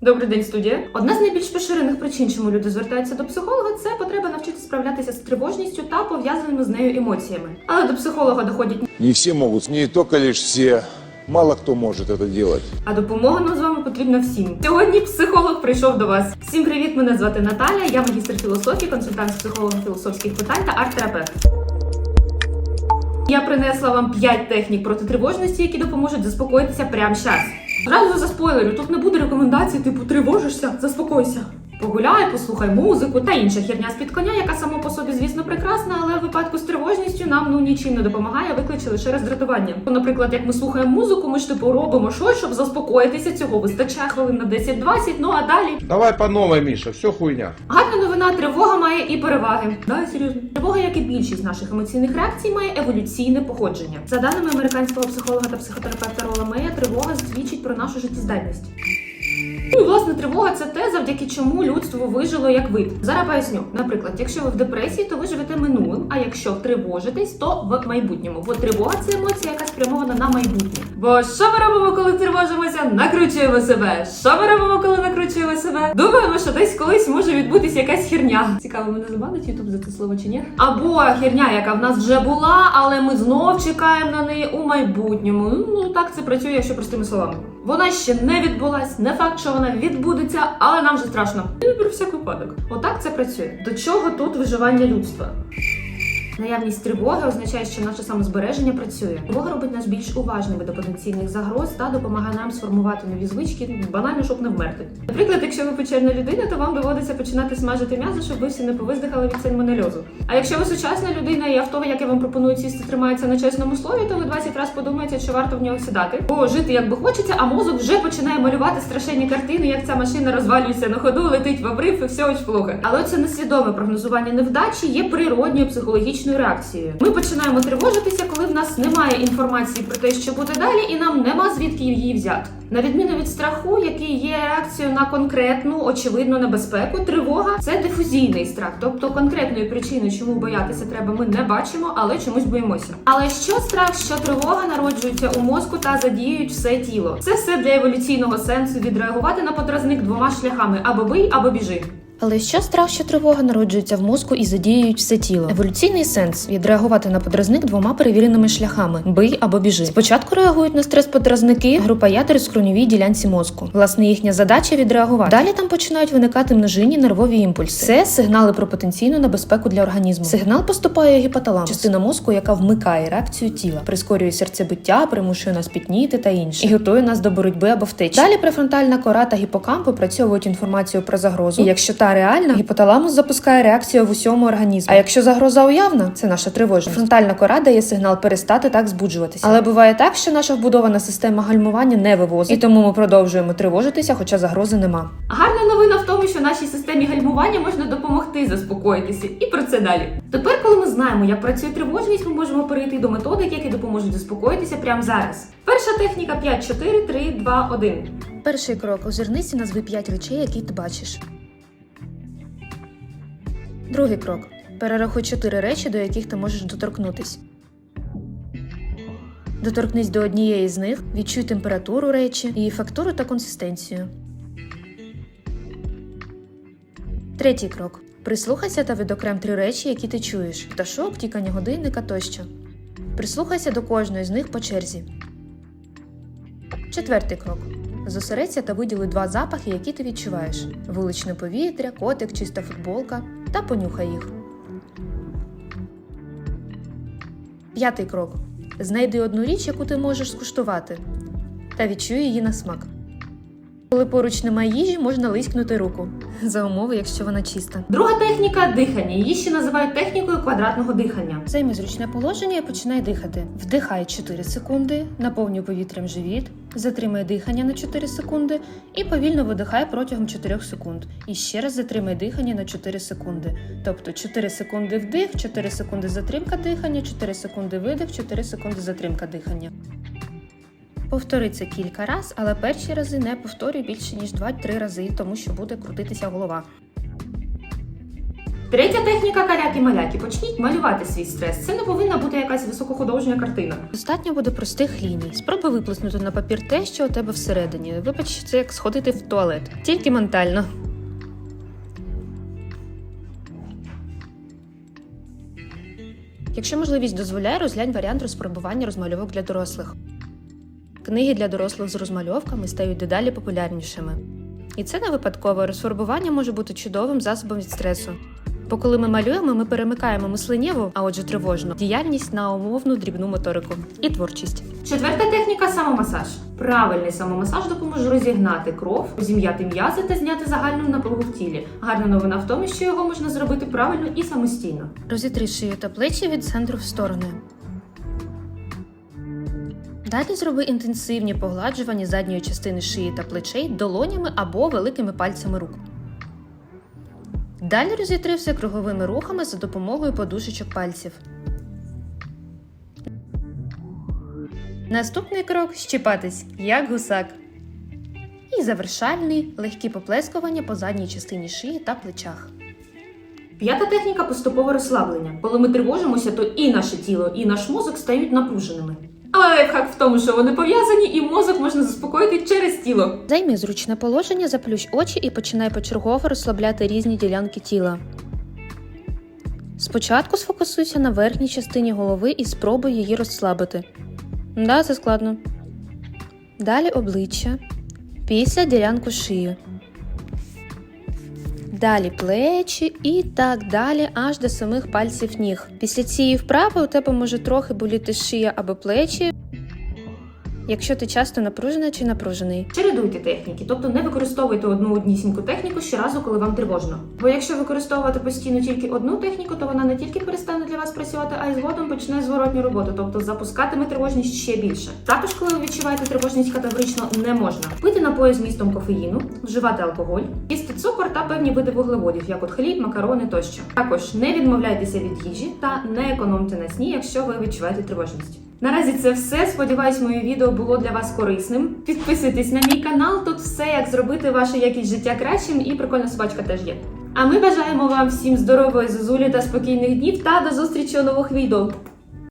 Добрий день, студія. Одна з найбільш поширених причин, чому люди звертаються до психолога, це потреба навчитися справлятися з тривожністю та пов'язаними з нею емоціями. Але до психолога доходять Не все могут, не только лишь все. Мало кто может это делать. А допомога нам з вами потрібна всім. Сьогодні психолог прийшов до вас. Всім привіт! Мене звати Наталя. Я магістр філософії, консультант з психолога філософських питань та арт-терапевт. Я принесла вам 5 технік проти тривожності, які допоможуть заспокоїтися прямо зараз. Зразу заспойлерю, тут не буде рекомендацій, типу тривожишся, заспокойся. Погуляй, послухай музику та інша херня з-під коня, яка сама по собі, звісно, прекрасна, але в випадку з тривожністю нам ну нічим не допомагає, викличе лише роздратування. Ну, Наприклад, як ми слухаємо музику, ми ж типу робимо щось, щоб заспокоїтися. Цього вистачає хвилин на 10-20, ну а далі Давай по новой, Миша, все хуйня. Гарна новина, тривога має і переваги. Да, серйозно. Тривога, як і більшість наших емоційних реакцій, має еволюційне походження. За даними американського психолога та психотерапевта Рола Мея, тривога свідчить про нашу життєздатність. Ну, власне, тривога це те, завдяки чому людство вижило як вид. Зараз поясню. Наприклад, якщо ви в депресії, то ви живете минулим, а якщо тривожитесь, то в майбутньому. Бо тривога це емоція, яка спрямована на майбутнє. Бо що ми робимо, коли тривожимося? Накручуємо себе. Що ми робимо, коли накручуємо себе? Думаємо, що десь колись може відбутися якась херня. Цікаво, мене забанить Ютуб за це слово чи ні? Або херня, яка в нас вже була, але ми знов чекаємо на неї у майбутньому. Ну так це працює, якщо простими словами. Вона ще не відбулась, не факт, що вона відбудеться, але нам вже страшно. Про всяк випадок. Отак це працює. До чого тут виживання людства? Наявність тривоги означає, що наше самозбереження працює. Тривога робить нас більш уважними до потенційних загроз та допомагає нам сформувати нові звички, банально, щоб не вмерти. Наприклад, якщо ви печерна людина, то вам доводиться починати смажити м'ясо, щоб ви всі не повиздихали від сальмонельозу. А якщо ви сучасна людина і авто, яке вам пропонують сісти, тримається на чесному слові, то ви 20 разів подумаєте, чи варто в нього сідати. Бо жити як би хочеться, а мозок вже починає малювати страшенні картини, як ця машина розвалюється на ходу, летить в обрив і все очень плохо. Але це несвідоме прогнозування невдачі є природньою психологічною реакцією. Ми починаємо тривожитися, коли в нас немає інформації про те, що буде далі, і нам нема звідки її взяти. На відміну від страху, який є реакцією на конкретну очевидну небезпеку, тривога це дифузійний страх, тобто конкретної причини, чому боятися треба, ми не бачимо, але чомусь боїмося. Але що страх, що тривога народжується у мозку та задіюють все тіло. Це все для еволюційного сенсу відреагувати на подразник двома шляхами: або бий, або біжи. Але що страх, що тривога народжується в мозку і задіюють все тіло? Еволюційний сенс відреагувати на подразник двома перевіреними шляхами: бий або біжи. Спочатку реагують на стрес подразники, група ядер з кроньовій ділянці мозку. Власне, їхня задача відреагувати. Далі там починають виникати множинні нервові імпульси. Це сигнали про потенційну небезпеку для організму. Сигнал поступає у гіпоталамус, частина мозку, яка вмикає реакцію тіла, прискорює серцебиття, примушує нас пітніти та інше, і готує нас до боротьби або втечі. Далі префронтальна кора та гіпокамп випрацьовують інформацію про загрозу. І якщо та реальна, гіпоталамус запускає реакцію в усьому організмі. А якщо загроза уявна, це наша тривожність. Фронтальна кора дає сигнал перестати так збуджуватися. Але буває так, що наша вбудована система гальмування не вивозить, і тому ми продовжуємо тривожитися, хоча загрози нема. Гарна новина в тому, що нашій системі гальмування можна допомогти заспокоїтися, і про це далі. Тепер, коли ми знаємо, як працює тривожність, ми можемо перейти до методик, які допоможуть заспокоїтися прямо зараз. Перша техніка 5, 4, 3, 2, 1. Перший крок озирнись і назви п'ять речей, які ти бачиш. Другий крок перерахуй чотири речі, до яких ти можеш доторкнутись. Доторкнись до однієї з них, відчуй температуру речі, її фактуру та консистенцію. Третій крок. Прислухайся та відокрем три речі, які ти чуєш: пташок, тікання годинника тощо. Прислухайся до кожної з них по черзі. Четвертий крок. Зосередься та виділи два запахи, які ти відчуваєш: вуличне повітря, котик, чиста футболка та понюхай їх. П'ятий крок. Знайди одну річ, яку ти можеш скуштувати, та відчуй її на смак. Коли поруч немає їжі, можна лиськнути руку. За умови, якщо вона чиста. Друга техніка дихання. Її ще називають технікою квадратного дихання. Займи зручне положення і починай дихати. Вдихай 4 секунди, наповнюй повітрям живіт, затримай дихання на 4 секунди і повільно видихай протягом 4 секунд. І ще раз затримай дихання на 4 секунди. Тобто 4 секунди вдих, 4 секунди затримка дихання, 4 секунди видих, 4 секунди затримка дихання. Повтори це кілька разів, але перші рази не повторюй більше ніж 2-3 рази, тому що буде крутитися голова. Третя техніка каляки-маляки. Почніть малювати свій стрес. Це не повинна бути якась високохудожня картина. Достатньо буде простих ліній. Спробуй виплеснути на папір те, що у тебе всередині. Вибач, це як сходити в туалет, тільки ментально. Якщо можливість дозволяє, розглянь варіант розфарбування розмальовок для дорослих. Книги для дорослих з розмальовками стають дедалі популярнішими. І це не випадково. Розфарбування може бути чудовим засобом від стресу. Бо коли ми малюємо, ми перемикаємо мисленнєву, а отже тривожну, діяльність на умовну дрібну моторику і творчість. Четверта техніка самомасаж. Правильний самомасаж допоможе розігнати кров, розім'яти м'язи та зняти загальну напругу в тілі. Гарна новина в тому, що його можна зробити правильно і самостійно. Розітри шию та плечі від центру в сторони. Далі зроби інтенсивні погладжування задньої частини шиї та плечей долонями або великими пальцями рук. Далі розітри все круговими рухами за допомогою подушечок пальців. Наступний крок щіпатись, як гусак. І завершальний легкі поплескування по задній частині шиї та плечах. П'ята техніка поступове розслаблення. Коли ми тривожимося, то і наше тіло, і наш мозок стають напруженими. Але лайфхак в тому, що вони пов'язані, і мозок можна заспокоїти через тіло. Займи зручне положення, заплющ очі і починай почергово розслабляти різні ділянки тіла. Спочатку сфокусуйся на верхній частині голови і спробуй її розслабити. Да, це складно. Далі обличчя. Після ділянку шиї. Далі плечі і так далі, аж до самих пальців ніг. Після цієї вправи у тебе може трохи боліти шия або плечі, якщо ти часто напружена чи напружений. Чередуйте техніки, тобто не використовуйте одну однісіньку техніку щоразу, коли вам тривожно. Бо якщо використовувати постійно тільки одну техніку, то вона не тільки перестане для вас працювати, а й згодом почне зворотню роботу, тобто запускатиме тривожність ще більше. Також, коли ви відчуваєте тривожність категорично, не можна пити напої з містом кофеїну, вживати алкоголь, їсти цукор та певні види вуглеводів, як от хліб, макарони тощо. Також не відмовляйтеся від їжі та не економте на сні, якщо ви відчуваєте тривожність. Наразі це все. Сподіваюсь, моє відео було для вас корисним. Підписуйтесь на мій канал. Тут все як зробити вашу якість життя кращим, і прикольна собачка теж є. А ми бажаємо вам всім здорової зозулі та спокійних днів та до зустрічі у нових відео.